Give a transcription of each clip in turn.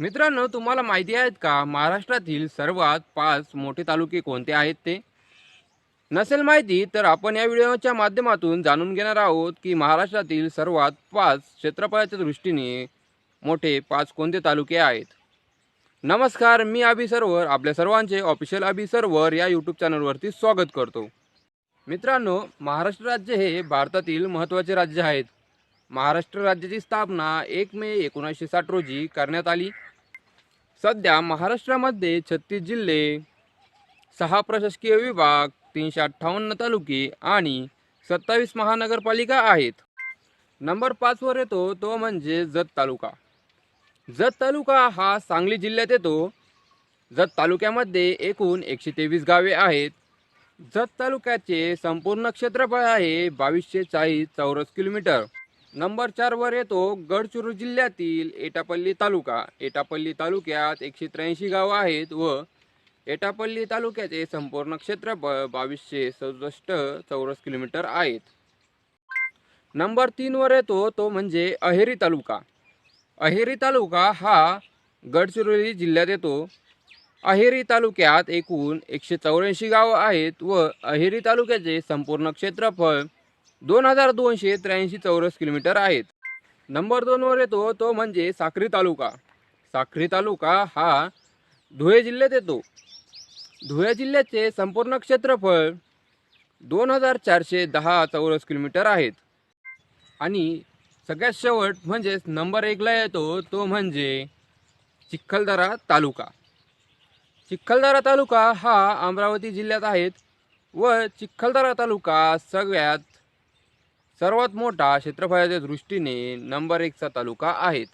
मित्रांनो तुम्हाला माहिती आहेत का? महाराष्ट्रातील सर्वात पाच मोठे तालुके कोणते आहेत ते? नसेल माहिती तर आपण या व्हिडिओच्या माध्यमातून जाणून घेणार आहोत की महाराष्ट्रातील सर्वात पाच क्षेत्रफळाच्या दृष्टीने मोठे पाच कोणते तालुके आहेत. नमस्कार मी अभि सर्वर. आपल्या सर्वांचे ऑफिशियल अभि सर्वर या यूट्यूब चॅनलवरती स्वागत करतो. मित्रांनो महाराष्ट्र राज्य हे भारतातील महत्त्वाचे राज्य आहेत. महाराष्ट्र राज्याची स्थापना एक मे एकोणीसशे साठ रोजी करण्यात आली. सध्या महाराष्ट्रामध्ये छत्तीस जिल्हे सहा प्रशासकीय विभाग तीनशे अठ्ठावन्न तालुके आणि सत्तावीस महानगरपालिका आहेत. नंबर पाचवर येतो तो म्हणजे जत तालुका. जत तालुका हा सांगली जिल्ह्यात येतो. जत तालुक्यामध्ये एकूण एकशे तेवीस गावे आहेत. जत तालुक्याचे संपूर्ण क्षेत्रफळ आहे बावीसशे चाळीस चौरस किलोमीटर. नंबर चारवर येतो गडचिरोली जिल्ह्यातील एटापल्ली तालुका. एटापल्ली तालुक्यात एकशे त्र्याऐंशी गावं आहेत व एटापल्ली तालुक्याचे संपूर्ण क्षेत्रफळ बावीसशे सदुसष्ट चौरस किलोमीटर आहेत. नंबर तीनवर येतो तो म्हणजे अहेरी तालुका. अहेरी तालुका हा गडचिरोली जिल्ह्यात येतो. अहेरी तालुक्यात एकूण एकशे चौऱ्याऐंशी गावं आहेत व अहेरी तालुक्याचे संपूर्ण क्षेत्रफळ दोन हजार दोनशे त्र्याऐंशी चौरस किलोमीटर आहेत. नंबर दोनवर येतो तो म्हणजे साक्री तालुका. साक्री तालुका हा धुळे जिल्ह्यात येतो. धुळे जिल्ह्याचे संपूर्ण क्षेत्रफळ दोन हजार चारशे दहा चौरस किलोमीटर आहेत. आणि सगळ्यात शेवट म्हणजेच नंबर एकला येतो तो म्हणजे चिखलदरा तालुका. चिखलदरा तालुका हा अमरावती जिल्ह्यात आहेत व चिखलदरा तालुका सगळ्यात सर्वात मोठा क्षेत्रफळाच्या दृष्टीने नंबर एकचा तालुका आहेत.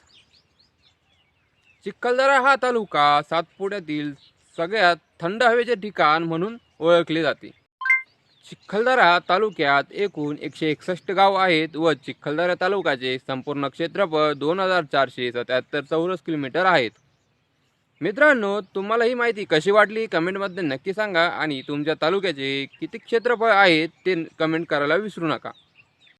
चिखलदरा हा तालुका सातपुड्यातील सगळ्यात थंड हवेचे ठिकाण म्हणून ओळखले जाते. चिखलदरा तालुक्यात एकूण एकशे एकसष्ट गाव आहेत व चिखलदरा तालुक्याचे संपूर्ण क्षेत्रफळ दोन हजार चारशे सत्याहत्तर चौरस किलोमीटर आहेत. मित्रांनो तुम्हाला ही माहिती कशी वाटली कमेंटमध्ये नक्की सांगा आणि तुमच्या तालुक्याचे किती क्षेत्रफळ आहेत ते कमेंट करायला विसरू नका.